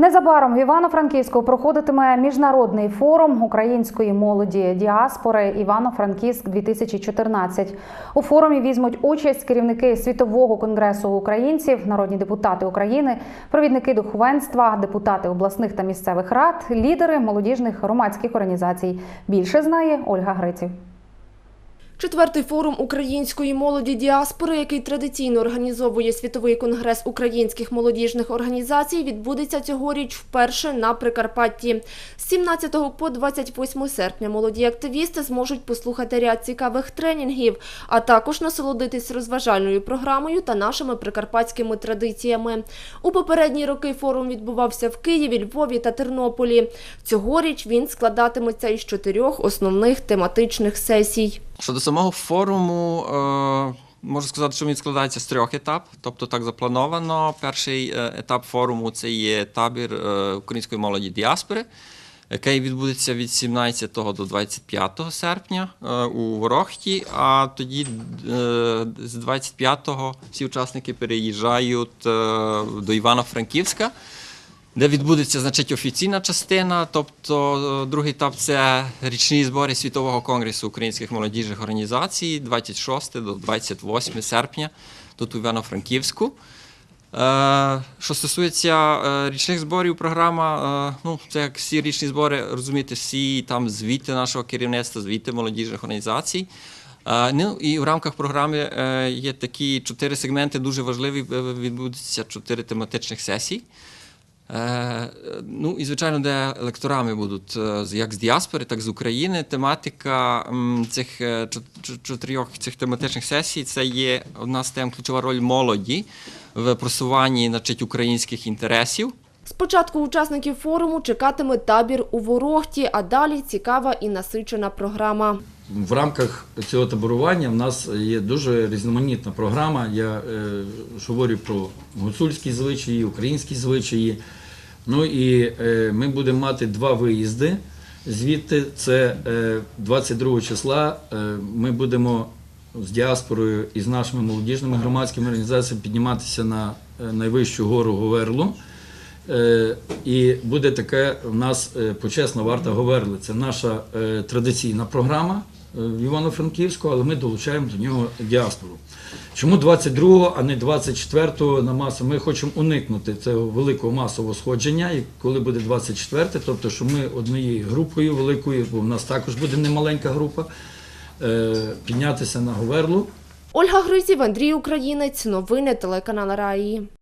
Незабаром в Івано-Франківську проходитиме міжнародний форум української молоді діаспори Івано-Франківськ 2014 У форумі візьмуть участь керівники світового конгресу українців, народні депутати України, провідники духовенства, депутати обласних та місцевих рад, лідери молодіжних громадських організацій. Більше знає Ольга Гриців. Четвертий форум української молоді діаспори, який традиційно організовує Світовий конгрес українських молодіжних організацій, відбудеться цьогоріч вперше на Прикарпатті. З 17 по 28 серпня молоді активісти зможуть послухати ряд цікавих тренінгів, а також насолодитись розважальною програмою та нашими прикарпатськими традиціями. У попередні роки форум відбувався в Києві, Львові та Тернополі. Цьогоріч він складатиметься із чотирьох основних тематичних сесій. Самого форуму, е, можу сказати, що він складається з трьох етапів. Тобто так заплановано. Перший е, етап форуму це є табір е, української молоді діаспори, який відбудеться від 17 до 25 серпня у Ворохті. А тоді з 25-го всі учасники переїжджають до Івано-Франківська. Де відбудеться значить офіційна частина, тобто е, другий етап це річні збори Світового конгресу українських молодіжних організацій 26 до 28 серпня тут у Івано-Франківську. Е, Що стосується е, річних зборів, програма, ну це як всі річні збори, розумієте, всі там звіти нашого керівництва, звіти молодіжних організацій. Ну і в рамках програми є такі чотири сегменти дуже важливі. Відбудуться чотири тематичних сесій. Е, Ну і звичайно, де лекторами будуть е, як з діаспори, так і з України. Тематика цих е, чот- чот- чотирьох цих тематичних сесій це є одна з тем ключова роль молоді в просуванні значить, українських інтересів. Спочатку учасників форуму чекатиме табір у Ворохті, а далі цікава і насичена програма. В рамках цього таборування в нас є дуже різноманітна програма. Я е, говорю про гуцульські звичаї, українські звичаї. Ну і е, ми будемо мати два виїзди. Звідти це е, 22 числа е, ми будемо з діаспорою і з нашими молодіжними громадськими організаціями підніматися на найвищу гору Говерлу. І буде таке в нас почесна варта Говерли. Це наша традиційна програма в Івано-Франківську, але ми долучаємо до нього діаспору. Чому 22-го, а не 24-го на масу? Ми хочемо уникнути цього великого масового сходження, і коли буде 24-те, тобто, що ми однією групою великою, бо в нас також буде немаленька група, е, піднятися на Говерлу. Ольга Гризів, Андрій Українець. Новини телеканал Раї.